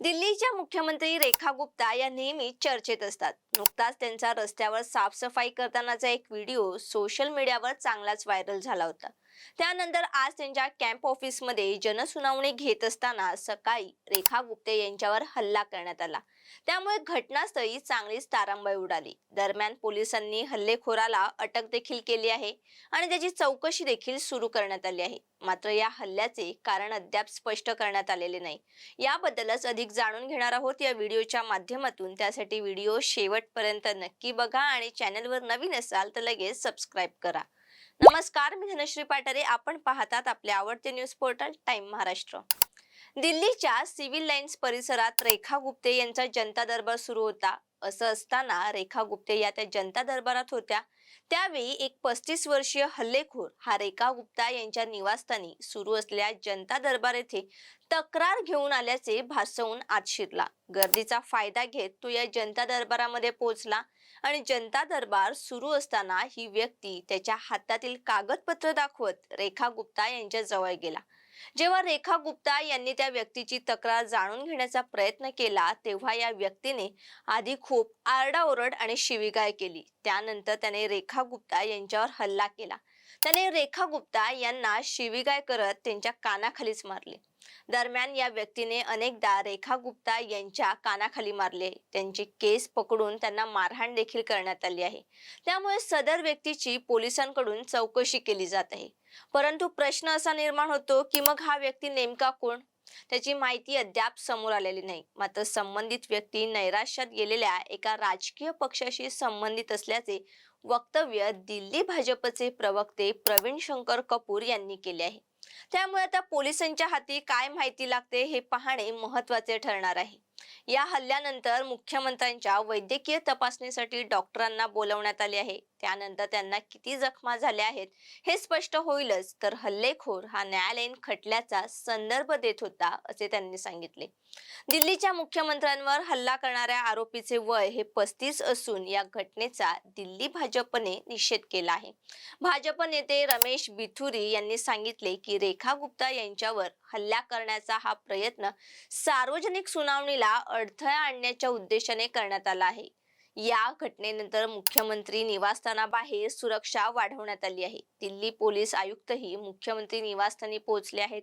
दिल्लीच्या मुख्यमंत्री रेखा गुप्ता या नेहमी चर्चेत असतात. नुकताच त्यांचा रस्त्यावर साफसफाई करतानाचा एक व्हिडिओ सोशल मीडियावर चांगलाच व्हायरल झाला होता. त्यानंतर आज त्यांच्या कॅम्प ऑफिसमध्ये जनसुनावणी घेत असताना सकाळी रेखा गुप्ते यांच्यावर हल्ला करण्यात आला. त्यामुळे घटनास्थळी चांगलीच तारांबळ उडाली. दरम्यान पोलिसांनी हल्लेखोराला अटक देखील केली आहे आणि त्याची चौकशी देखील सुरू करण्यात आली आहे. मात्र या हल्ल्याचे कारण अद्याप स्पष्ट करण्यात आलेले नाही. याबद्दलच अधिक जाणून घेणार आहोत या व्हिडिओच्या माध्यमातून. त्यासाठी व्हिडिओ शेवटपर्यंत नक्की बघा आणि चॅनलवर नवीन असाल तर लगेच सबस्क्राईब करा. नमस्कार मी धनश्री पाटरे. आपण पाहतात आपले आवडते न्यूज पोर्टल टाइम महाराष्ट्र. दिल्लीच्या सिव्हिल लाईन्स परिसरात रेखा गुप्ते यांचा जनता दरबार सुरू होता. असं असताना रेखा गुप्ते या त्या जनता दरबारात होत्या. त्यावेळी एक पस्तीस वर्षीय हल्लेखोर हा रेखा गुप्ता यांच्या निवासस्थानी सुरू असलेल्या जनता दरबार येथे तक्रार घेऊन आल्याचे भासवून आत शिरला. गर्दीचा फायदा घेत तो या जनता दरबारामध्ये पोहोचला आणि जनता दरबार सुरू असताना ही व्यक्ती त्याच्या हातातील कागदपत्र दाखवत रेखा गुप्ता यांच्या जवळ गेला. जेव्हा रेखा गुप्ता यांनी त्या व्यक्तीची तक्रार जाणून घेण्याचा प्रयत्न केला तेव्हा या व्यक्तीने आधी खूप आरडाओरड आणि शिवीगाय केली. त्यानंतर त्याने रेखा गुप्ता यांच्यावर हल्ला केला. त्याने रेखा गुप्ता यांना शिवीगाय करत त्यांच्या कानाखालीच मारले. दरम्यान या व्यक्तीने अनेकदा रेखा गुप्ता यांच्या कानाखाली मारले. त्यांचे केस पकडून त्यांना मारहाण देखील करण्यात आली आहे. त्यामुळे सदर व्यक्तीची पोलिसांकडून चौकशी केली जात आहे. परंतु प्रश्न असा निर्माण होतो की मग हा व्यक्ती नेमका कोण? त्याची माहिती अद्याप समोर आलेली नाही. मात्र संबंधित व्यक्ती नैराश्यात गेलेल्या एका राजकीय पक्षाशी संबंधित असल्याचे वक्तव्य दिल्ली भाजपचे प्रवक्ते प्रवीण शंकर कपूर यांनी केले आहे. त्यामुळे आता पोलिसांच्या हाती काय माहिती लागते हे पाहणे महत्त्वाचे ठरणार आहे. या हल्ल्यानंतर मुख्यमंत्र्यांच्या वैद्यकीय तपासणीसाठी डॉक्टरांना बोलवण्यात आले आहे. त्यानंतर त्यांना किती जखमा झाल्या आहेत हे स्पष्ट होईलच तर हल्लेखोर हा न्यायालयीन खटल्याचा संदर्भ देत होता असे त्यांनी सांगितले. दिल्लीच्या मुख्यमंत्र्यांवर हल्ला करणाऱ्या आरोपीचे वय हे पस्तीस असून या घटनेचा दिल्ली भाजपने निषेध केला आहे. भाजप नेते रमेश बिथुरी यांनी सांगितले की रेखा गुप्ता यांच्यावर हल्ला करण्याचा हा प्रयत्न सार्वजनिक सुनावणीला अडथळा आणण्याच्या उद्देशाने करण्यात आला आहे. या घटनेनंतर मुख्यमंत्री निवासस्थानाबाहेर सुरक्षा वाढवण्यात आली आहे. दिल्ली पोलीस आयुक्तही मुख्यमंत्री निवासस्थानी पोहोचले आहेत.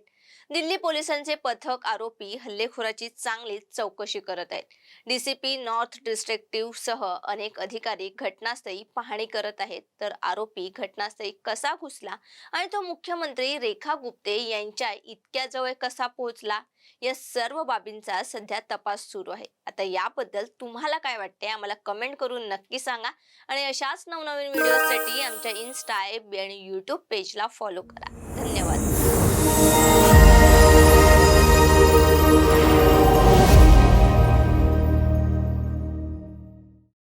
दिल्ली पोलिसांचे पथक आरोपी हल्लेखोराची चांगलीच चौकशी करत आहेत. डीसीपी नॉर्थ डिस्ट्रिक्टिव्ह सह अनेक अधिकारी घटनास्थळी पाहणी करत आहेत. तर आरोपी घटनास्थळी कसा घुसला आणि तो मुख्यमंत्री रेखा गुप्ते यांच्या इतक्या जवळ कसा पोहोचला? या सर्व बाबींचा सध्या तपास सुरू आहे. आता याबद्दल तुम्हाला काय वाटते आम्हाला कमेंट करून नक्की सांगा आणि अशाच नवनवीन व्हिडिओसाठी आमच्या इन्स्टा आणि यूट्यूब पेजला फॉलो करा. धन्यवाद.